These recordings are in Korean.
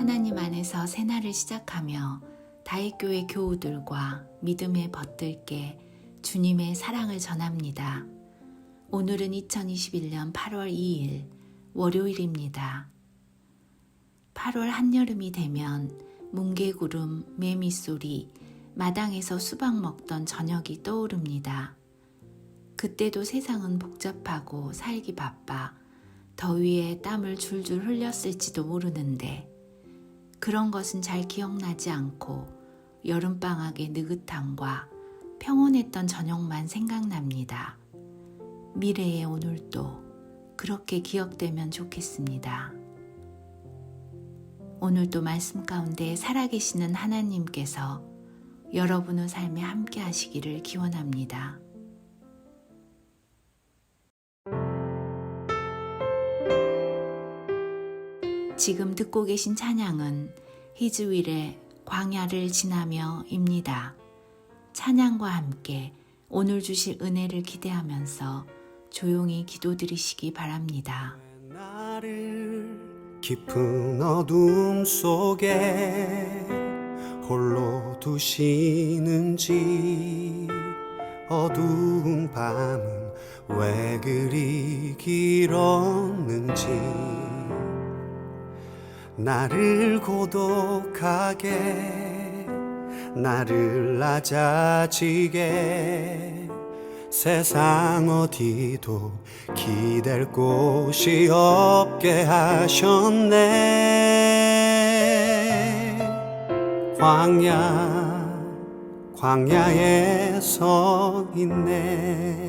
하나님 안에서 새날을 시작하며 다윗교회 교우들과 믿음의 벗들께 주님의 사랑을 전합니다. 오늘은 2021년 8월 2일 월요일입니다. 8월 한여름이 되면 뭉게구름, 매미소리, 마당에서 수박 먹던 저녁이 떠오릅니다. 그때도 세상은 복잡하고 살기 바빠 더위에 땀을 줄줄 흘렸을지도 모르는데 그런 것은 잘 기억나지 않고 여름방학의 느긋함과 평온했던 저녁만 생각납니다. 미래의 오늘도 그렇게 기억되면 좋겠습니다. 오늘도 말씀 가운데 살아계시는 하나님께서 여러분의 삶에 함께 하시기를 기원합니다. 지금 듣고 계신 찬양은 히즈윌의 광야를 지나며입니다. 찬양과 함께 오늘 주실 은혜를 기대하면서 조용히 기도드리시기 바랍니다. 깊은 어둠 속에 홀로 두시는지 어두운 밤은 왜 그리 길었는지 나를 고독하게 나를 낮아지게. 세상 어디도 기댈 곳이 없게 하셨네. 광야 광야에 서 있네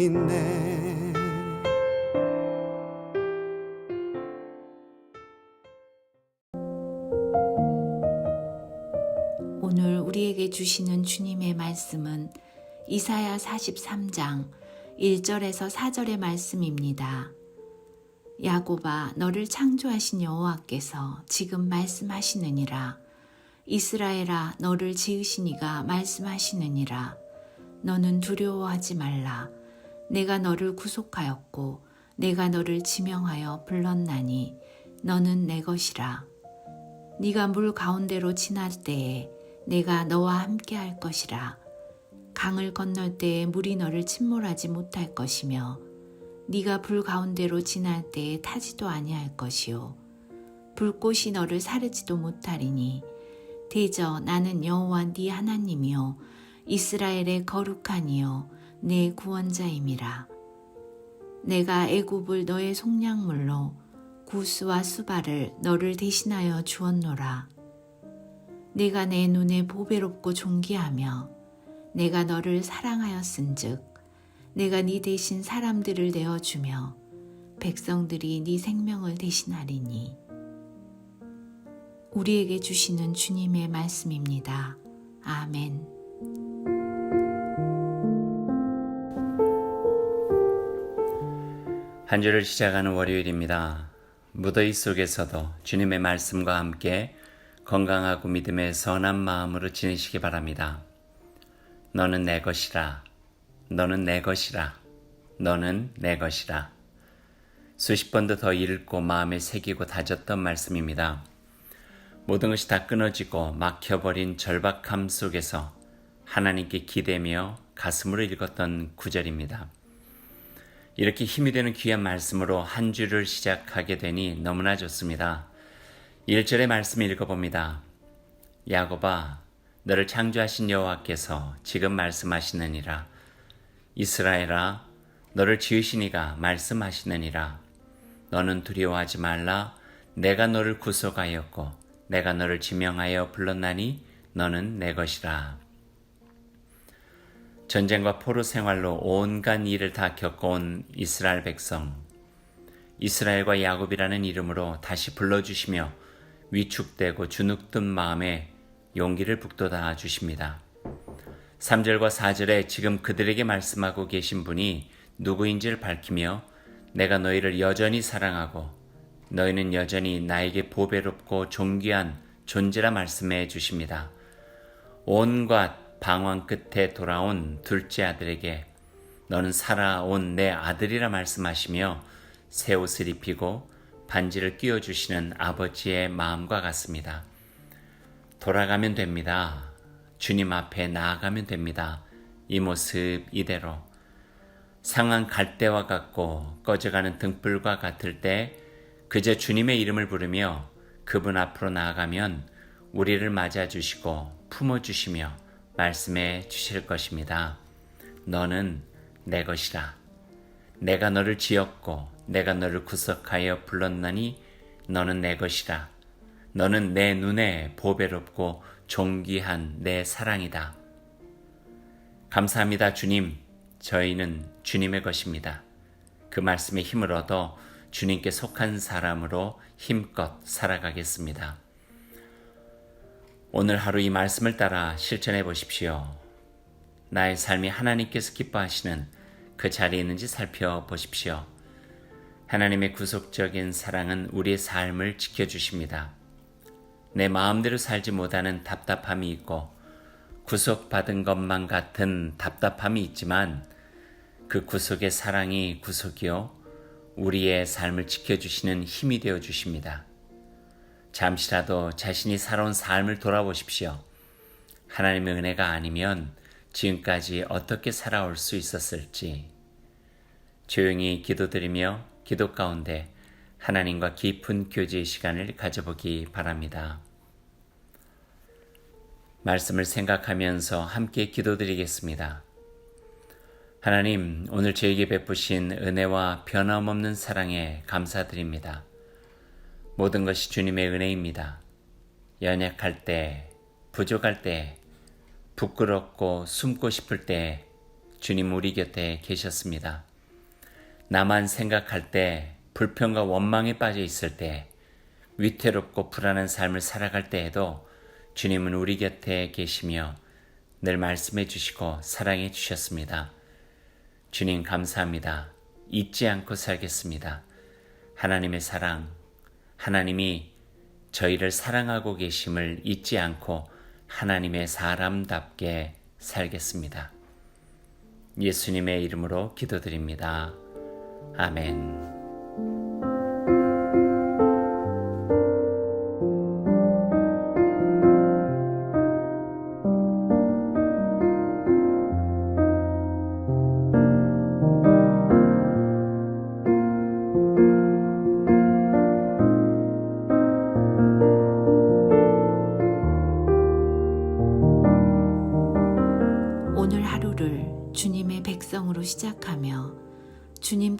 있네. 오늘 우리에게 주시는 주님의 말씀은 이사야 43장 1절에서 4절의 말씀입니다. 야곱아 너를 창조하신 여호와께서 지금 말씀하시느니라. 이스라엘아 너를 지으신 이가 말씀하시느니라. 너는 두려워하지 말라 내가 너를 구속하였고 내가 너를 지명하여 불렀나니 너는 내 것이라. 네가 물 가운데로 지날 때에 내가 너와 함께 할 것이라. 강을 건널 때에 물이 너를 침몰하지 못할 것이며 네가 불 가운데로 지날 때에 타지도 아니할 것이요. 불꽃이 너를 사르지도 못하리니 대저 나는 여호와 네 하나님이요. 이스라엘의 거룩하니요 내 구원자임이라 내가 애굽을 너의 속량물로 구스와 수바를 너를 대신하여 주었노라 내가 내 눈에 보배롭고 존귀하며 내가 너를 사랑하였은즉 내가 네 대신 사람들을 내어 주며 백성들이 네 생명을 대신하리니 우리에게 주시는 주님의 말씀입니다. 아멘. 한 주를 시작하는 월요일입니다. 무더위 속에서도 주님의 말씀과 함께 건강하고 믿음의 선한 마음으로 지내시기 바랍니다. 너는 내 것이라. 너는 내 것이라. 너는 내 것이라. 수십 번도 더 읽고 마음에 새기고 다졌던 말씀입니다. 모든 것이 다 끊어지고 막혀버린 절박함 속에서 하나님께 기대며 가슴으로 읽었던 구절입니다. 이렇게 힘이 되는 귀한 말씀으로 한 주를 시작하게 되니 너무나 좋습니다. 1절의 말씀 읽어봅니다. 야곱아, 너를 창조하신 여호와께서 지금 말씀하시느니라. 이스라엘아, 너를 지으시니가 말씀하시느니라. 너는 두려워하지 말라. 내가 너를 구속하였고, 내가 너를 지명하여 불렀나니 너는 내 것이라. 전쟁과 포로 생활로 온갖 일을 다 겪어온 이스라엘 백성. 이스라엘과 야곱이라는 이름으로 다시 불러주시며 위축되고 주눅든 마음에 용기를 북돋아 주십니다. 3절과 4절에 지금 그들에게 말씀하고 계신 분이 누구인지를 밝히며 내가 너희를 여전히 사랑하고 너희는 여전히 나에게 보배롭고 존귀한 존재라 말씀해 주십니다. 온갖 방황 끝에 돌아온 둘째 아들에게 너는 살아온 내 아들이라 말씀하시며 새 옷을 입히고 반지를 끼워주시는 아버지의 마음과 같습니다. 돌아가면 됩니다. 주님 앞에 나아가면 됩니다. 이 모습 이대로. 상한 갈대와 같고 꺼져가는 등불과 같을 때 그저 주님의 이름을 부르며 그분 앞으로 나아가면 우리를 맞아주시고 품어주시며 말씀해 주실 것입니다. 너는 내 것이라. 내가 너를 지었고 내가 너를 구속하여 불렀나니 너는 내 것이라. 너는 내 눈에 보배롭고 존귀한 내 사랑이다. 감사합니다, 주님. 저희는 주님의 것입니다. 그 말씀에 힘을 얻어 주님께 속한 사람으로 힘껏 살아가겠습니다. 오늘 하루 이 말씀을 따라 실천해 보십시오. 나의 삶이 하나님께서 기뻐하시는 그 자리에 있는지 살펴보십시오. 하나님의 구속적인 사랑은 우리의 삶을 지켜주십니다. 내 마음대로 살지 못하는 답답함이 있고 구속받은 것만 같은 답답함이 있지만 그 구속의 사랑이 구속이요 우리의 삶을 지켜주시는 힘이 되어 주십니다. 잠시라도 자신이 살아온 삶을 돌아보십시오. 하나님의 은혜가 아니면 지금까지 어떻게 살아올 수 있었을지 조용히 기도드리며 기도 가운데 하나님과 깊은 교제의 시간을 가져보기 바랍니다. 말씀을 생각하면서 함께 기도드리겠습니다. 하나님, 오늘 저에게 베푸신 은혜와 변함없는 사랑에 감사드립니다. 모든 것이 주님의 은혜입니다. 연약할 때, 부족할 때, 부끄럽고 숨고 싶을 때 주님 우리 곁에 계셨습니다. 나만 생각할 때, 불평과 원망에 빠져 있을 때, 위태롭고 불안한 삶을 살아갈 때에도 주님은 우리 곁에 계시며 늘 말씀해 주시고 사랑해 주셨습니다. 주님 감사합니다. 잊지 않고 살겠습니다. 하나님의 사랑, 하나님이 저희를 사랑하고 계심을 잊지 않고 하나님의 사람답게 살겠습니다. 예수님의 이름으로 기도드립니다. 아멘.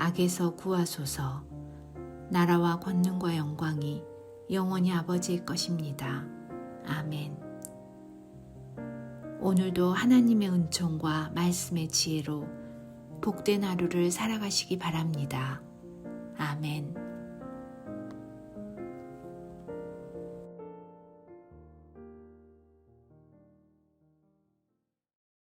악에서 구하소서. 나라와 권능과 영광이 영원히 아버지의 것입니다. 아멘. 오늘도 하나님의 은총과 말씀의 지혜로 복된 하루를 살아가시기 바랍니다. 아멘.